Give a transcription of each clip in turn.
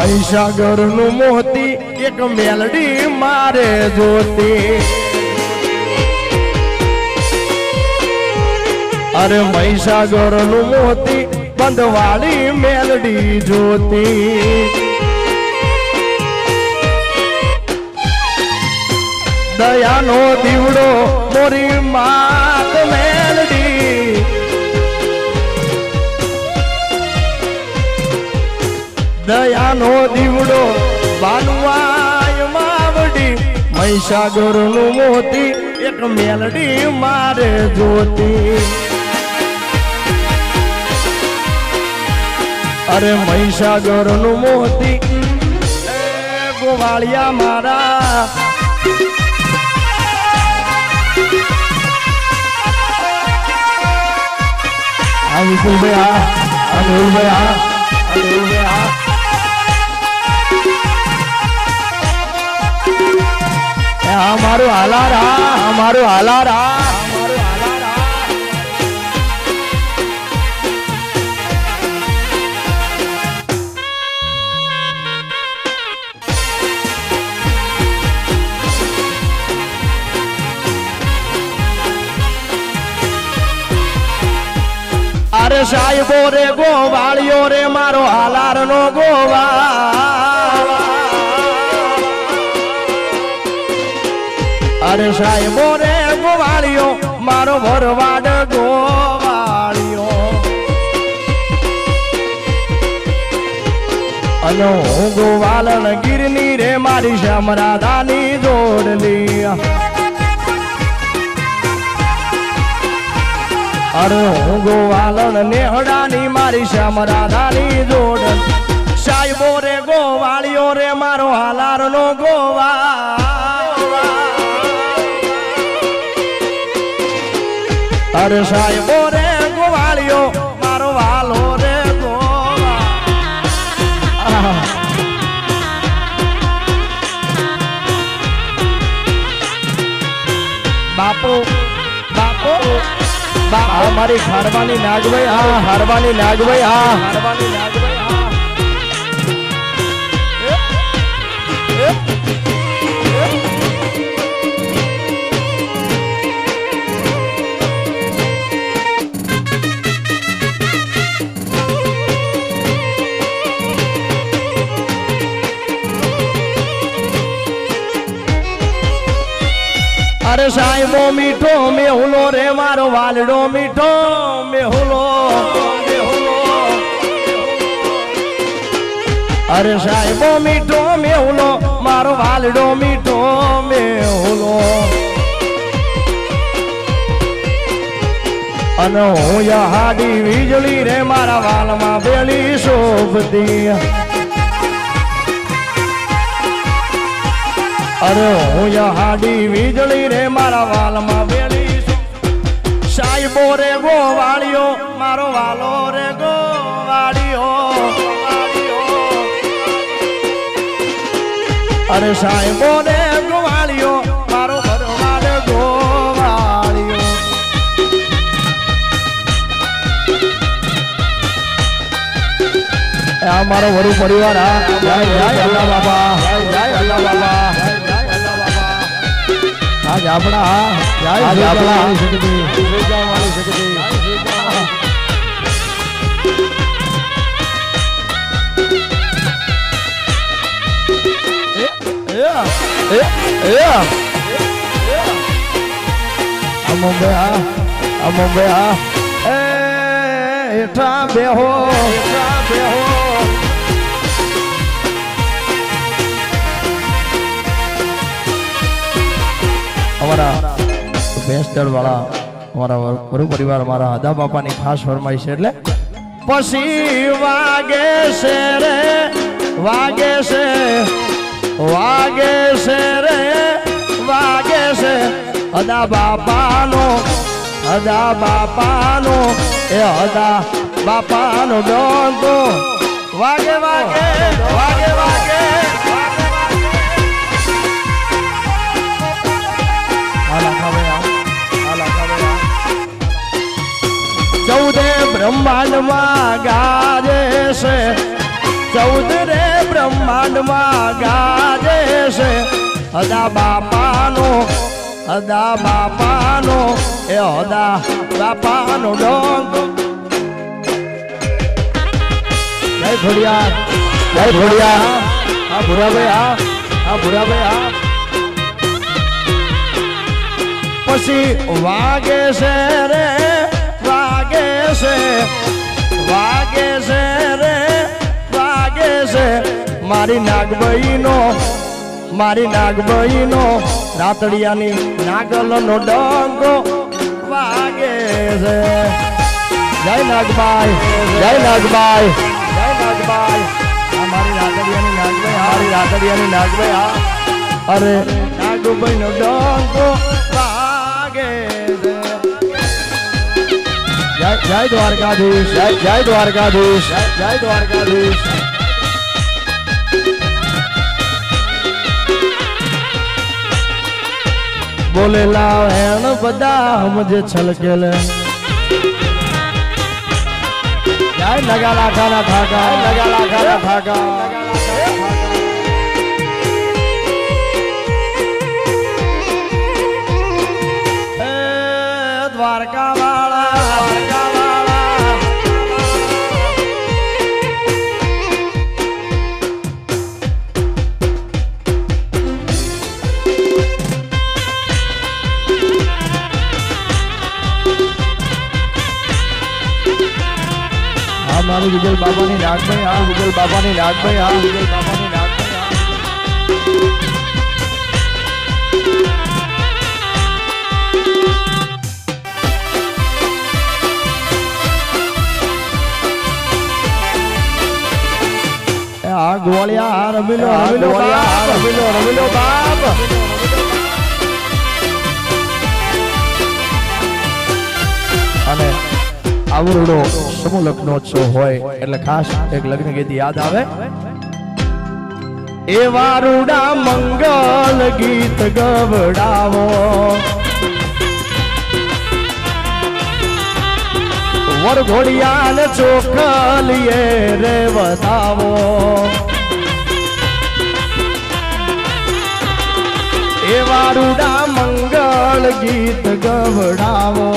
મહીસાગરનું મોતી એક મેલડી મારે જોતી. અરે મહીસાગરનું મોતી બંધવાળી મેલડી જોતી. દયાનો દીવડો મોરી માત મેલડી. દયાનો દીવડો બાનુવાય માવડી મહિષાગરનું મોતી, એક મેલડી મારે જોતી. અરે મહિષાગરનું મોતી ગોવાળિયા મારા. આ વિપુલભાઈ આ આ આ આ આ એ હાલારા અમારું હાલારા અરે સાહેબો રે ગોવાળિયો રે મારો હાલાર નો ગોવા અરે સાહેબો રે ગોવાળીઓ, મારો ભરવાડ ગોવાળીઓ. અને હું ગોવાલન ગીરની રે, મારી શ્યામરાધાની જોડલી. અરે હું ગોવાલન નેહડાની, મારી શ્યામરાધાની જોડ સાહેબો રે ગોવાળીઓ રે, મારો હાલાર નો ગોવા અરે સાહેબો રે ગોવાળિયો, મારો વાલો રે ગોવા. બાપુ બાપુ આ મારી હારવાની નાગભાઈ હા હારવાની નાગભાઈ હા હારવાની નાગભાઈ અરે સાહેબો મીઠો, મેહુલો રે મારો વાલડો મીઠો, મેહુલો અરે સાહેબો મીઠો, મેહુલો, મારો વાલડો મીઠો, મેહુલો. અને હું યહાડી વીજળી રે મારા વાલમાં બેલી શોભતી. અરે હું હાડી વીજળી રે મારા વાલમાં છું. સાહેબો રે વાળીઓ મારો વાલો રે વાળીઓ અરે સાહેબો રે વાળીઓ મારો ભરવાડ ગોવાળિયો એ આ મારો વરુ પરિવાર આ જય જય અલ્લાહ બાબા જય જય અલ્લાહ બાબા આપણા હા આજ આપણા આ મુંબઈ અમુંબે આ અમુંબે આ એ હેઠા બેહો. હેઠા બેહો. અમારા ભેંસદળ વાળા, અમારા ગુરુ પરિવાર અમારા આદા બાપાની ખાસ ફરમાઈ છે એટલે પછી વાગે છે રે, વાગે છે વાગે છે રે, વાગે છે. અદા બાપાનો અદા બાપાનો એ અદા બાપાનો ડોંતો વાગે વાગે વાગે વાગે. ચૌદે બ્રહ્માંડમાં ગાજે છે. ચૌદ રે બ્રહ્માંડમાં ગાજે છે. હદા બાપાનો હદા બાપાનો, એ હદા બાપાનો ડોંગ. જય ખોડિયાર જય ખોડિયાર હા ભુરાભાઈ હા હા ભુરાભાઈ હા. પછી વાગે છે રે. છે, વાગે છે રે, વાગે છે. મારી નાગભાઈનો મારી નાગભાઈનો રાતડિયાની નાગલનો ડંગો વાગે છે. જય નાગભાઈ જય નાગભાઈ જય નાગભાઈ મારી રાતડિયાની નાગભાઈ મારી રાતડિયાની નાગભાઈ હા. અરે નાગબાઈનો ડંગો વાગે જય દ્વારકાધીશ, જય જય દ્વારકાધીશ જય દ્વારકાધીશ. બોલેલા હેણ બધા હમજે છલકેલ. જય નગા લાખાના ઠાકા નગા લાખાના ઠાકા વિજલ બાબાની નાગભાઈ હા વિજલ બાબાની નાગભાઈ હા વિજલ બાબાની નાગભાઈ એ આ ગોળિયા આ રમીલો રમીલો આ રમીલો રમીલો બાપ. અને આવરડો સમૂહ લગ્નોત્સવ હોય, એટલે ખાસ એક લગ્ન ગીત યાદ આવે. એ વારુડા મંગલ ગીત ગવડાવો. વરઘોડિયાલ ચોખલીએ રે વધાવો. એ વારુડા મંગળ ગીત ગવડાવો.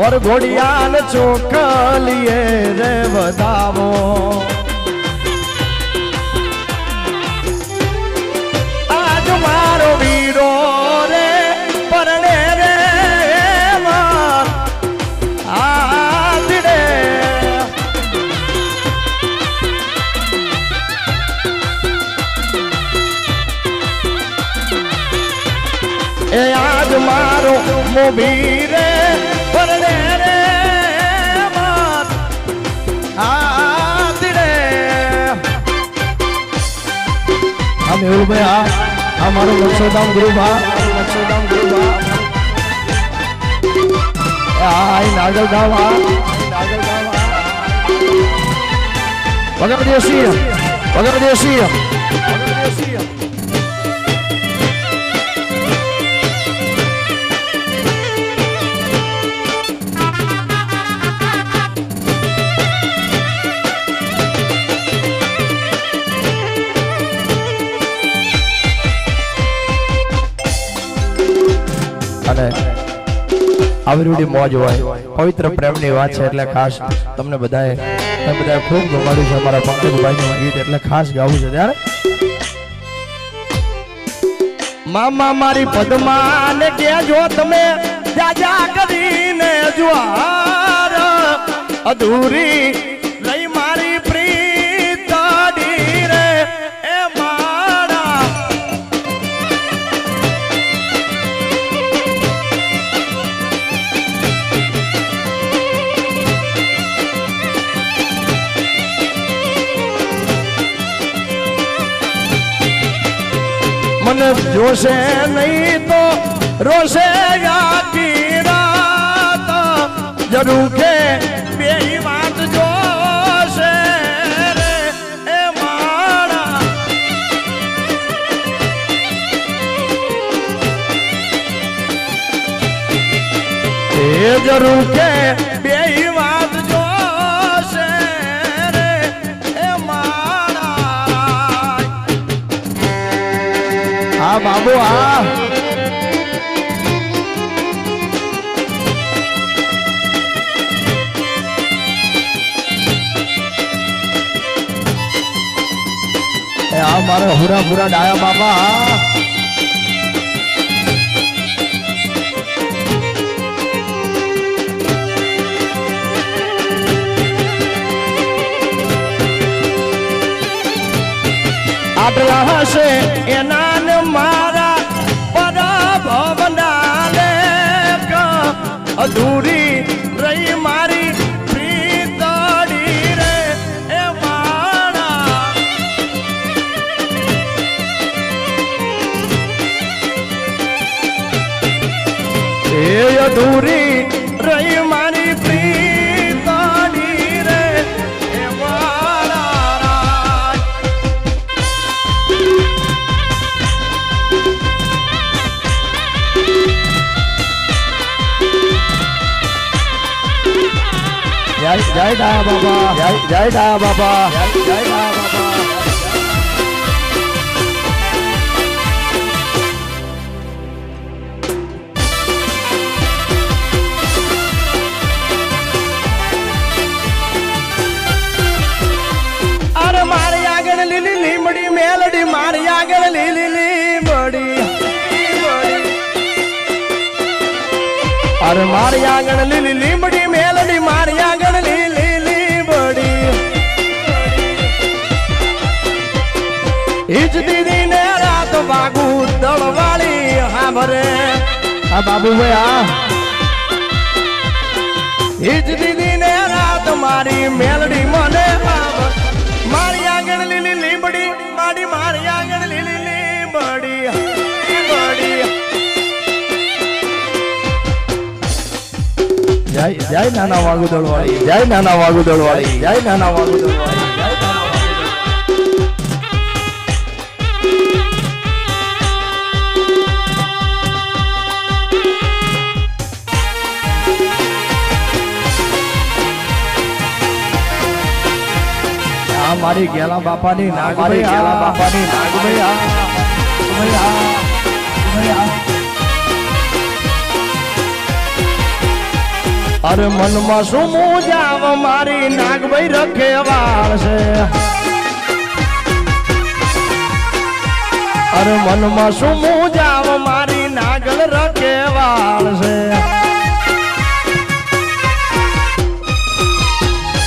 વરઘોડિયાન ચોખલીએ રે વધાવો. આજ મારો વીરો રે, પરણે રે આદડે એ આજ મારો મોભી આ મેહુલભાઈ આ આ મારો લક્ષોધામ ગ્રુપ મારું લક્ષોધામ ગ્રુપ આ એ આ આ નાગલધામ આ નાગલધામ દેશી અને આવરીડી મોજ હોય, પવિત્ર પ્રેમની વાત છે એટલે ખાસ તમને બધાએ તમે બધાએ ખૂબ ગમાડ્યું છે અમારા પંકજભાઈનું ગીત એટલે ખાસ ગાવું છે ત્યારે. મામા મારી પદ્માને કેજો તમે, જાજા કરીને જુવાર અધૂરી જોશે નહીં તો રોશે આખી રાત જરૂર કે બે વાત જોશે રે, એ મારા જરૂર કે બાબુ આ આ મારે હુરા ભૂરા ડાયા બાબા આટલા હશે એના અધૂરી રહી મારી અધૂરી જય ડાયા બાબા જય જય ડાયા બાબા. જય ડાયા બાબા. અરે મારી આગળ લીલી લીમડી મેલડી હા આ હા બાબુ ભાઈ ઈજ દીદી ને રાત મારી મેલડી મને મારી આંગણ લીલી લીંબડી, મારી મારી આંગણ લીલી લીંબડી જય જય નાના વાગુદળ વાળી જય નાના વાગુદળ વાળી જય નાના વાગુદળ વાળી મારી ગેલા બાપાની નાગભાઈ ગેલા બાપાની અરે મનમાં શું મોજાવ મારી નાગભાઈ રખે વાળ છે. અરે મનમાં શું મોજાવ મારી નાગલ રખે વાળ છે.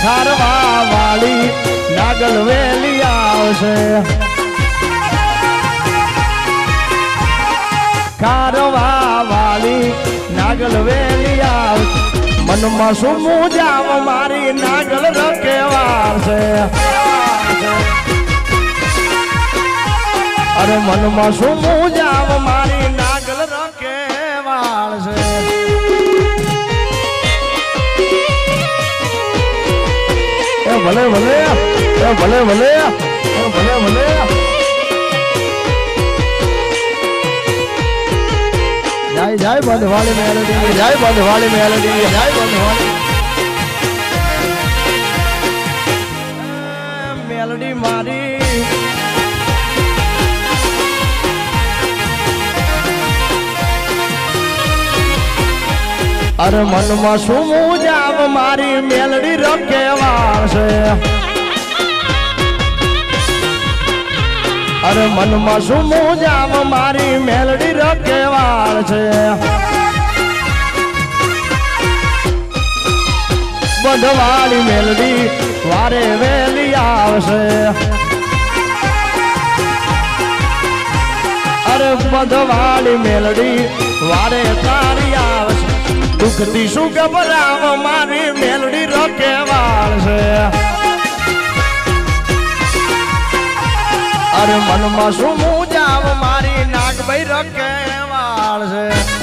સારવા વાળી નાગલ વેલી આવશે. કારવા વાલી નાગલ વેલી આવશે. મનમાં શું મૂજાવ મારી નાગલ રખેવાર છે અરે મનમાં શું મૂજાવ મારી નાગલ રખેવાળ છે ભલે ભલે ભલે ભલે ભલે. ભલે જય જય, બંધવાળી મેલડી. જય, બંધવાળી મેલડી. જય, બંધવાળી. મેલડી મારી. અરે મનમાં શું મૂજાવ મારી મેલડી રખેવાળ છે અરે મનમાં શું મોજામ મારી મેલડી રકેવાળ છે. બધવાળી મેલડી વારે વેલી આવશે. અરે બધવાળી મેલડી વારે તારી આવશે. દુઃખથી શું ગભરાવ મારી મેલડી રકેવાળ છે. અરે મનમાં શું મુજાવ? મારી નાગભાઈ રખેવાળ છે.